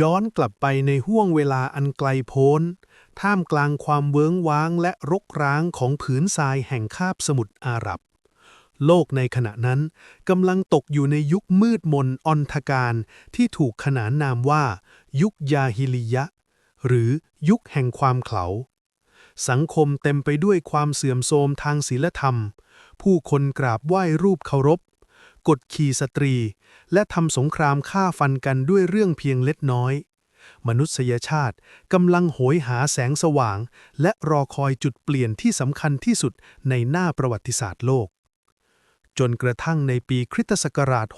ย้อนกลับไปในห่วงเวลาอันไกลโพ้น ท่ามกลางความเวิ้งว้างและรกร้างของผืนทรายแห่งคาบสมุทรอาหรับ โลกในขณะนั้นกำลังตกอยู่ในยุคมืดมนอนทการที่ถูกขนานนามว่า ยุคยาฮิลิยะ หรือยุคแห่งความเขลาสังคมเต็มไปด้วยความเสื่อมโทรมทางศีลธรรม ผู้คนกราบไหว้รูปเคารพ กดขี่สตรี และทำสงครามฆ่าฟันกันด้วยเรื่องเพียงเล็กน้อย มนุษยชาติกำลังโหยหาแสงสว่าง และรอคอยจุดเปลี่ยนที่สำคัญที่สุดในหน้าประวัติศาสตร์โลก จนกระทั่งในปีคริสตศักราช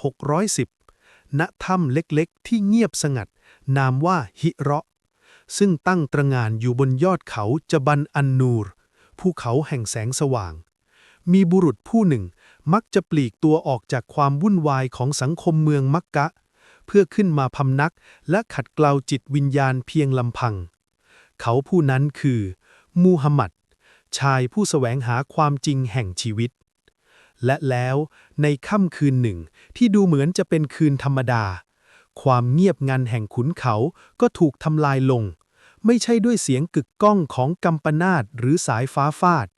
610 ณ ถ้ำเล็กๆ ที่เงียบสงัด นามว่าฮิเราะ ซึ่งตั้งตระงานอยู่บนยอดเขาจบันอันนูร ภูเขาแห่งแสงสว่างมีบุรุษผู้หนึ่ง มักจะปลีกตัวออกจากความวุ่นวายของสังคมเมืองมักกะ เพื่อขึ้นมาพำนักและขัดเกลาจิตวิญญาณเพียงลำพัง เขาผู้นั้นคือ มูฮัมหมัด ชายผู้แสวงหาความจริงแห่งชีวิต และแล้วในค่ำคืนหนึ่งที่ดูเหมือนจะเป็นคืนธรรมดา ความเงียบงันแห่งขุนเขาก็ถูกทำลายลง ไม่ใช่ด้วยเสียงกึกก้องของกัมปนาตหรือสายฟ้าฟาด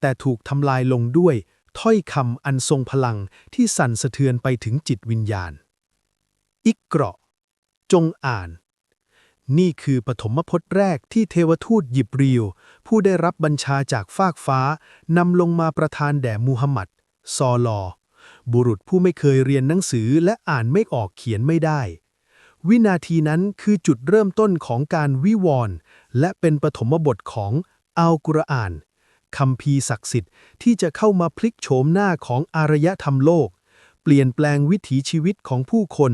แต่ถูกทำลายลงด้วย ถ้อยคำอันทรงพลังที่สั่นสะเทือนไปถึงจิตวิญญาณ อิกเกราะ จงอ่าน นี่คือปฐมพจน์แรกที่เทวทูตหยิบรีวผู้ได้รับบัญชาจากฟากฟ้านำลงมาประทานแด่มูฮัมหมัด ซอลอ บุรุษผู้ไม่เคยเรียนหนังสือและอ่านไม่ออกเขียนไม่ได้ วินาทีนั้นคือจุดเริ่มต้นของการวิวรณ์และเป็นปฐมบทของอัลกุรอาน คำพีศักดิ์สิทธิ์ที่จะเข้ามาพลิกโฉมหน้าของอารยธรรมโลก เปลี่ยนแปลงวิถีชีวิตของผู้คน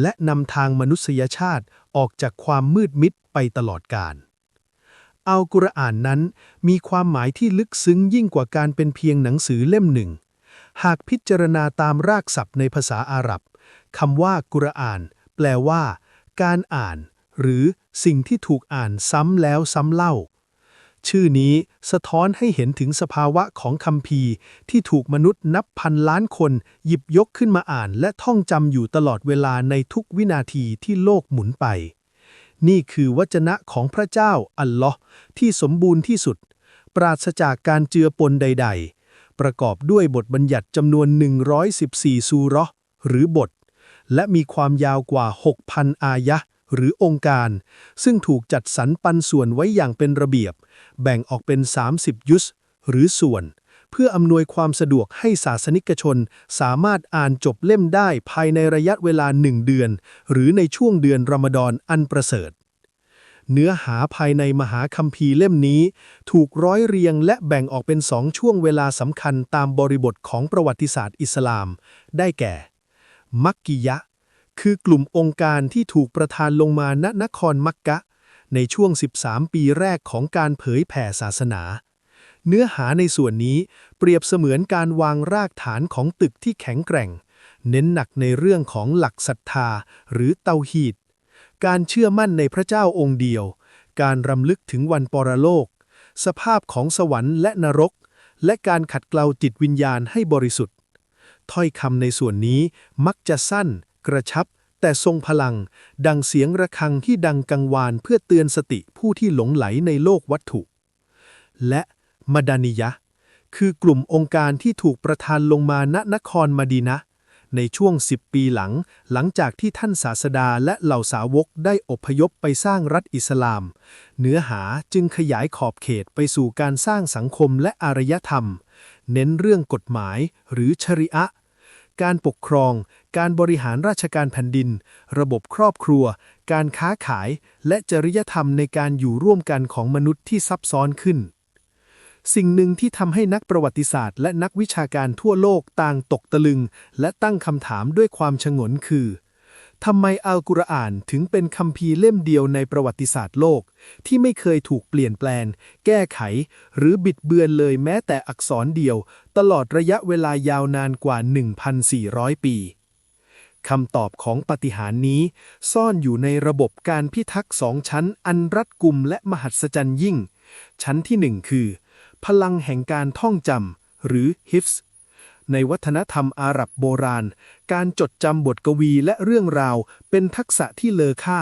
และนำทางมนุษยชาติออกจากความมืดมิดไปตลอดกาลอัลกุรอานนั้นมีความหมายที่ลึกซึ้งยิ่งกว่าการเป็นเพียงหนังสือเล่มหนึ่ง หากพิจารณาตามรากศัพท์ในภาษาอาหรับคำว่ากุรอาน แปลว่า การอ่าน หรือสิ่งที่ถูกอ่านซ้ำแล้วซ้ำเล่า ชื่อนี้สะท้อนให้เห็นถึงสภาวะของคำพีร์ที่ถูกมนุษย์นับพันล้านคน หยิบยกขึ้นมาอ่าน และท่องจำอยู่ตลอดเวลาในทุกวินาทีที่โลกหมุนไป นี่คือวจนะของพระเจ้าอัลลอฮ์ที่สมบูรณ์ที่สุด ปราศจากการเจือปนใด ๆ ประกอบด้วยบทบัญญัติจำนวน 114 ซูราะห์หรือบท และมีความยาวกว่า 6,000 อายะ หรือองค์การ ซึ่งถูกจัดสรรปันส่วนไว้อย่างเป็นระเบียบ แบ่งออกเป็น 30 ยุสหรือส่วน เพื่ออำนวยความสะดวกให้ศาสนิกชน สามารถอ่านจบเล่มได้ภายในระยะเวลาหนึ่งเดือน หรือในช่วงเดือนรอมฎอนอันประเสริฐเนื้อหาภายในมหาคัมภีร์เล่มนี้ ถูกร้อยเรียงและแบ่งออกเป็นสองช่วงเวลาสำคัญตามบริบทของประวัติศาสตร์อิสลาม ได้แก่ มักกิยะ คือกลุ่มองค์การที่ถูกประทานลงมาณนครมักกะ ในช่วง 13 ปีแรกของการเผยแผ่ศาสนา เนื้อหาในส่วนนี้เปรียบเสมือนการวางรากฐานของตึกที่แข็งแกร่ง เน้นหนักในเรื่องของหลักศรัทธา หรือเตาฮีด การเชื่อมั่นในพระเจ้าองค์เดียว การรำลึกถึงวันปรโลก สภาพของสวรรค์และนรก และการขัดเกลาจิตวิญญาณให้บริสุทธิ์ ถ้อยคำในส่วนนี้มักจะสั้น กระชับ แต่ทรงพลัง ดังเสียงระฆังที่ดังกังวานเพื่อเตือนสติผู้ที่หลงไหลในโลกวัตถุ และมดานิยะ คือกลุ่มองค์การที่ถูกประทานลงมาณนครมดีนะ ในช่วง 10 ปีหลัง หลังจากที่ท่านศาสดาและเหล่าสาวกได้อพยพไปสร้างรัฐอิสลาม เนื้อหาจึงขยายขอบเขตไปสู่การสร้างสังคมและอารยธรรม เน้นเรื่องกฎหมายหรือชริอะการปกครอง การบริหารราชการแผ่นดิน ระบบครอบครัว การค้าขาย และจริยธรรมในการอยู่ร่วมกันของมนุษย์ที่ซับซ้อนขึ้น สิ่งหนึ่งที่ทำให้นักประวัติศาสตร์ และนักวิชาการทั่วโลกต่างตกตะลึง และตั้งคำถามด้วยความฉงนคือทำไมอัลกุรอานถึงเป็นคัมภีร์เล่มเดียวในประวัติศาสตร์โลก ที่ไม่เคยถูกเปลี่ยนแปลง แก้ไข หรือบิดเบือนเลยแม้แต่อักษรเดียว ตลอดระยะเวลายาวนานกว่า 1,400 ปี คำตอบของปฏิหารนี้ ซ่อนอยู่ในระบบการพิทักษ์สองชั้นอันรัดกุมและมหัศจรรย์ยิ่ง ชั้นที่หนึ่งคือ พลังแห่งการท่องจำหรือฮิฟส์ในวัฒนธรรมอาหรับโบราณ การจดจำบทกวีและเรื่องราวเป็นทักษะที่เลอค่า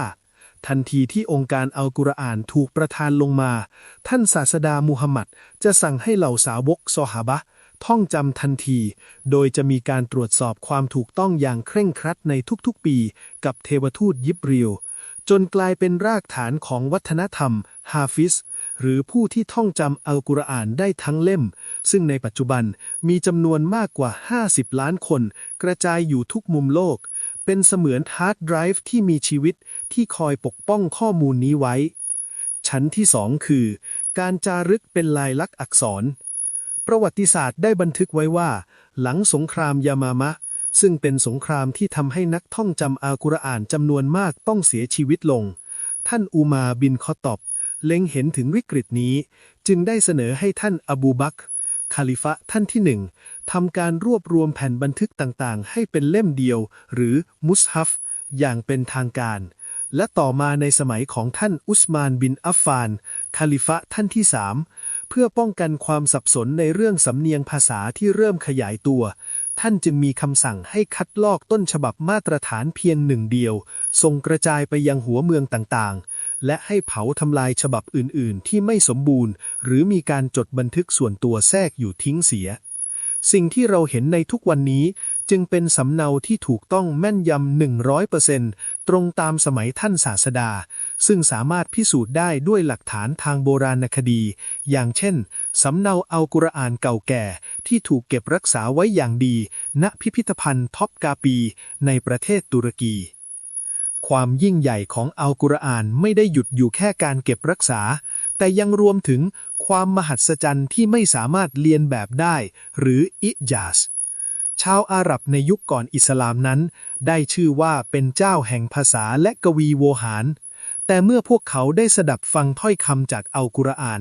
ทันทีที่องค์การอัลกุรอานถูกประทานลงมา ท่านศาสดามูฮัมหมัดจะสั่งให้เหล่าสาวกซอฮาบะ ท่องจำทันที โดยจะมีการตรวจสอบความถูกต้องอย่างเคร่งครัดในทุกๆปี กับเทวทูตยิบรีลจนกลายเป็นรากฐานของวัฒนธรรม ฮาฟิส หรือผู้ที่ท่องจำอัลกุรอานได้ทั้งเล่ม ซึ่งในปัจจุบันมีจำนวนมากกว่า 50 ล้านคน กระจายอยู่ทุกมุมโลก เป็นเสมือนฮาร์ดไดรฟ์ที่มีชีวิตที่คอยปกป้องข้อมูลนี้ไว้ ชั้นที่สองคือ การจารึกเป็นลายลักษณ์อักษร ประวัติศาสตร์ได้บันทึกไว้ว่า หลังสงครามยามามะ ซึ่งเป็นสงครามที่ทำให้นักท่องจำอัลกุรอานจำนวนมากต้องเสียชีวิตลง ท่านอูมาบินคอตอบเล็งเห็นถึงวิกฤตนี้ จึงได้เสนอให้ท่านอบูบักคาลิฟะท่านที่หนึ่งทำการรวบรวมแผ่นบันทึกต่างๆ ให้เป็นเล่มเดียว หรือมุสฮัฟ อย่างเป็นทางการ และต่อมาในสมัยของท่านอุสมานบินอัฟฟาน คาลิฟะท่านที่สาม เพื่อป้องกันความสับสนในเรื่องสำเนียงภาษาที่เริ่มขยายตัว ท่านจึงมีคำสั่งให้คัดลอกต้นฉบับมาตรฐานเพียงหนึ่งเดียว ส่งกระจายไปยังหัวเมืองต่างๆ และให้เผาทำลายฉบับอื่นๆ ที่ไม่สมบูรณ์ หรือมีการจดบันทึกส่วนตัวแทรกอยู่ทิ้งเสีย สิ่งที่เราเห็นในทุกวันนี้จึงเป็นสำเนาที่ถูกต้องแม่นยำ 100%ตรงตามสมัยท่านศาสดา ซึ่งสามารถพิสูจน์ได้ด้วยหลักฐานทางโบราณคดี อย่างเช่น สำเนาอัลกุรอานเก่าแก่ ที่ถูกเก็บรักษาไว้อย่างดี ณพิพิธภัณฑ์ท็อปกาปี ในประเทศตุรกี ความยิ่งใหญ่ของอัลกุรอานไม่ได้หยุดอยู่แค่การเก็บรักษา แต่ยังรวมถึงความมหัศจรรย์ที่ไม่สามารถเลียนแบบได้ หรืออิจาสชาวอาหรับในยุคก่อนอิสลามนั้น ได้ชื่อว่าเป็นเจ้าแห่งภาษาและกวีโวหาร แต่เมื่อพวกเขาได้สดับฟังถ้อยคำจากอัลกุรอาน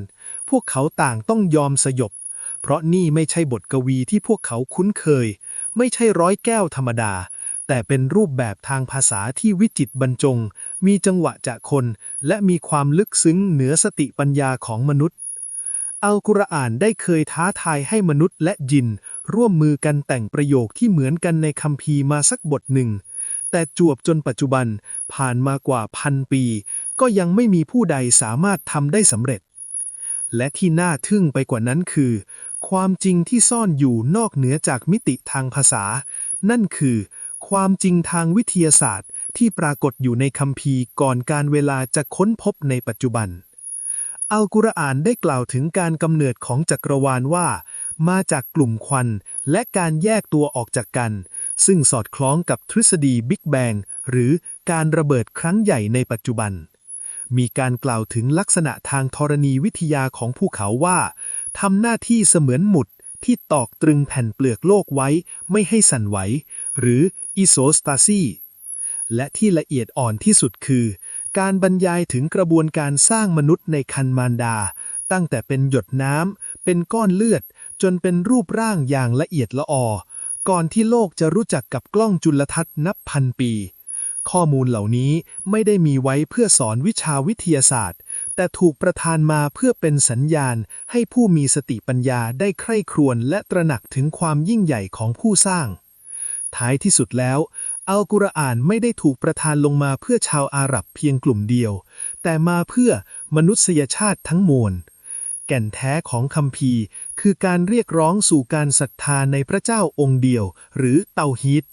พวกเขาต่างต้องยอมสยบ เพราะนี่ไม่ใช่บทกวีที่พวกเขาคุ้นเคย ไม่ใช่ร้อยแก้วธรรมดา แต่เป็นรูปแบบทางภาษาที่วิจิตบรรจง มีจังหวะจะคน และมีความลึกซึ้งเหนือสติปัญญาของมนุษย์ อัลกุรอานได้เคยท้าทายให้มนุษย์และยิน ร่วมมือกันแต่งประโยคที่เหมือนกันในคัมภีร์มาสักบทหนึ่ง แต่จวบจนปัจจุบันผ่านมากว่าพันปี ก็ยังไม่มีผู้ใดสามารถทำได้สำเร็จ และที่น่าทึ่งไปกว่านั้นคือความจริงที่ซ่อนอยู่นอกเหนือจากมิติทางภาษา นั่นคือ ความจริงทางวิทยาศาสตร์ที่ปรากฏอยู่ในคัมภีร์ก่อนการเวลาจะค้นพบในปัจจุบัน อัลกุรอานได้กล่าวถึงการกำเนิดของจักรวาลว่า มาจากกลุ่มควันและการแยกตัวออกจากกัน ซึ่งสอดคล้องกับทฤษฎีบิ๊กแบงหรือการระเบิดครั้งใหญ่ในปัจจุบัน มีการกล่าวถึงลักษณะทางธรณีวิทยาของภูเขาว่าทำหน้าที่เสมือนหมุดที่ตอกตรึงแผ่นเปลือกโลกไว้ไม่ให้สั่นไหว หรือ อิโซสตาซีและที่ละเอียดอ่อนที่สุดคือ การบรรยายถึงกระบวนการสร้างมนุษย์ในคันมารดา ตั้งแต่เป็นหยดน้ำ เป็นก้อนเลือด จนเป็นรูปร่างอย่างละเอียดละออ ก่อนที่โลกจะรู้จักกับกล้องจุลทรรศน์นับพันปี ข้อมูลเหล่านี้ไม่ได้มีไว้เพื่อสอนวิชาวิทยาศาสตร์ แต่ถูกประทานมาเพื่อเป็นสัญญาณ ให้ผู้มีสติปัญญาได้ใคร่ครวญและตระหนักถึงความยิ่งใหญ่ของผู้สร้าง ท้ายที่สุดแล้ว อัลกุรอานไม่ได้ถูกประทานลงมาเพื่อชาวอาหรับเพียงกลุ่มเดียว แต่มาเพื่อมนุษยชาติทั้งมวล แก่นแท้ของคัมภีร์คือการเรียกร้องสู่การศรัทธาในพระเจ้าองค์เดียว หรือเตาฮีด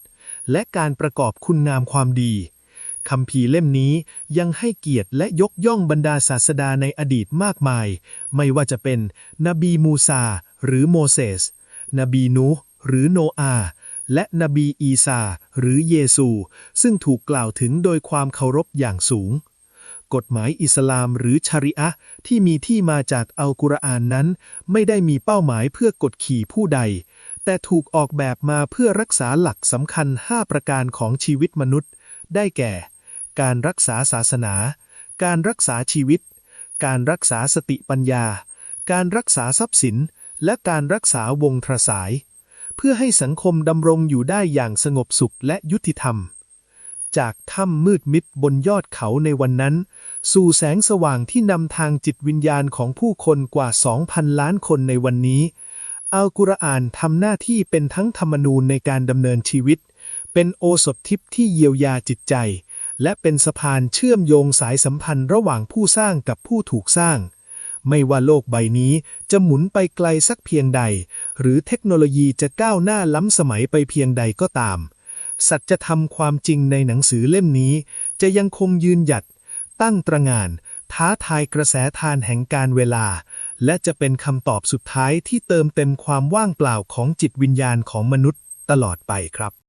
และการประกอบคุณงามความดีคัมภีเล่มนี้ยังให้เกียรติและยกย่องบรรดาศาสดาในอดีตมากมาย ไม่ว่าจะเป็น นบีมูซา หรือโมเสส นบีนูหรือโนอา และนบีอีสาหรือเยซู ซึ่งถูกกล่าวถึงโดยความเคารพอย่างสูง กฎหมายอิสลามหรือชาริอะที่มีที่มาจากอัลกุรอานนั้น ไม่ได้มีเป้าหมายเพื่อกดขี่ผู้ใด แต่ถูกออกแบบมาเพื่อรักษาหลักสำคัญ 5 ประการของชีวิตมนุษย์ ได้แก่ การรักษาศาสนา การรักษาชีวิต การรักษาสติปัญญา การรักษาทรัพย์สิน และการรักษาวงทรสาย เพื่อให้สังคมดำรงอยู่ได้อย่างสงบสุขและยุติธรรม จากถ้ำมืดมิดบนยอดเขาในวันนั้น สู่แสงสว่างที่นำทางจิตวิญญาณของผู้คนกว่า 2,000 ล้านคนในวันนี้ อัลกุรอานทำหน้าที่เป็นทั้งธรรมนูญในการดำเนินชีวิต เป็นโอสถทิพย์ที่เยียวยาจิตใจ และเป็นสะพานเชื่อมโยงสายสัมพันธ์ระหว่างผู้สร้างกับผู้ถูกสร้าง ไม่ว่าโลกใบนี้จะหมุนไปไกลสักเพียงใด หรือเทคโนโลยีจะก้าวหน้าล้ำสมัยไปเพียงใดก็ตาม สัจธรรมความจริงในหนังสือเล่มนี้ จะยังคงยืนหยัด ตั้งตระงาน ท้าทายกระแสทานแห่งการเวลา และจะเป็นคำตอบสุดท้ายที่เติมเต็มความว่างเปล่าของจิตวิญญาณของมนุษย์ตลอดไปครับ